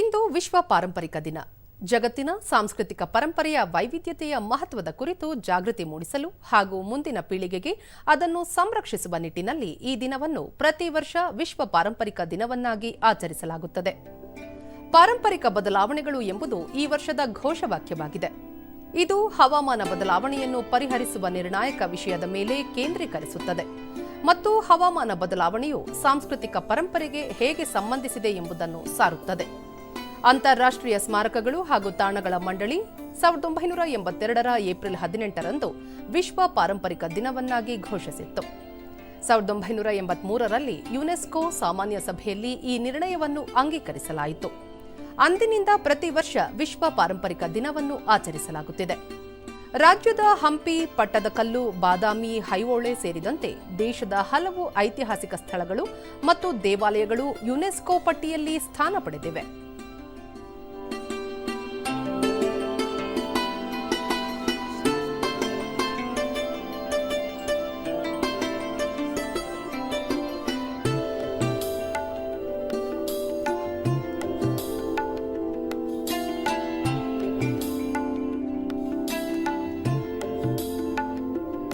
ಇಂದು ವಿಶ್ವ ಪಾರಂಪರಿಕ ದಿನ. ಜಗತ್ತಿನ ಸಾಂಸ್ಕೃತಿಕ ಪರಂಪರೆಯ ವೈವಿಧ್ಯತೆಯ ಮಹತ್ವದ ಕುರಿತು ಜಾಗೃತಿ ಮೂಡಿಸಲು ಹಾಗೂ ಮುಂದಿನ ಪೀಳಿಗೆಗೆ ಅದನ್ನು ಸಂರಕ್ಷಿಸುವ ನಿಟ್ಟಿನಲ್ಲಿ ಈ ದಿನವನ್ನು ಪ್ರತಿ ವರ್ಷ ವಿಶ್ವ ಪಾರಂಪರಿಕ ದಿನವನ್ನಾಗಿ ಆಚರಿಸಲಾಗುತ್ತದೆ. ಪಾರಂಪರಿಕ ಬದಲಾವಣೆಗಳು ಎಂಬುದು ಈ ವರ್ಷದ ಘೋಷವಾಕ್ಯವಾಗಿದೆ. ಇದು ಹವಾಮಾನ ಬದಲಾವಣೆಯನ್ನು ಪರಿಹರಿಸುವ ನಿರ್ಣಾಯಕ ವಿಷಯದ ಮೇಲೆ ಕೇಂದ್ರೀಕರಿಸುತ್ತದೆ. ಮತ್ತು ಹವಾಮಾನ ಬದಲಾವಣೆಯು ಸಾಂಸ್ಕೃತಿಕ ಪರಂಪರೆಗೆ ಹೇಗೆ ಸಂಬಂಧಿಸಿದೆ ಎಂಬುದನ್ನು ಸಾರುತ್ತದೆ. ಅಂತಾರಾಷ್ಟ್ರೀಯ ಸ್ಮಾರಕಗಳು ಹಾಗೂ ತಾಣಗಳ ಮಂಡಳಿ ಸಾವಿರದ ಒಂಬೈನೂರ ಎಂಬತ್ತೆರಡರ ಏಪ್ರಿಲ್ ಹದಿನೆಂಟರಂದು ವಿಶ್ವ ಪಾರಂಪರಿಕ ದಿನವನ್ನಾಗಿ ಘೋಷಿಸಿತ್ತು. ಸಾವಿರದ ಒಂಬೈನೂರ ಎಂಬತ್ಮೂರರಲ್ಲಿ ಯುನೆಸ್ಕೋ ಸಾಮಾನ್ಯ ಸಭೆಯಲ್ಲಿ ಈ ನಿರ್ಣಯವನ್ನು ಅಂಗೀಕರಿಸಲಾಯಿತು. ಅಂದಿನಿಂದ ಪ್ರತಿ ವರ್ಷ ವಿಶ್ವ ಪಾರಂಪರಿಕ ದಿನವನ್ನು ಆಚರಿಸಲಾಗುತ್ತಿದೆ. ರಾಜ್ಯದ ಹಂಪಿ ಪಟ್ಟದಕಲ್ಲು ಬಾದಾಮಿ ಹೈವೋಳೆ ಸೇರಿದಂತೆ ದೇಶದ ಹಲವು ಐತಿಹಾಸಿಕ ಸ್ಥಳಗಳು ಮತ್ತು ದೇವಾಲಯಗಳು ಯುನೆಸ್ಕೋ ಪಟ್ಟಿಯಲ್ಲಿ ಸ್ಥಾನ ಪಡೆದಿವೆ.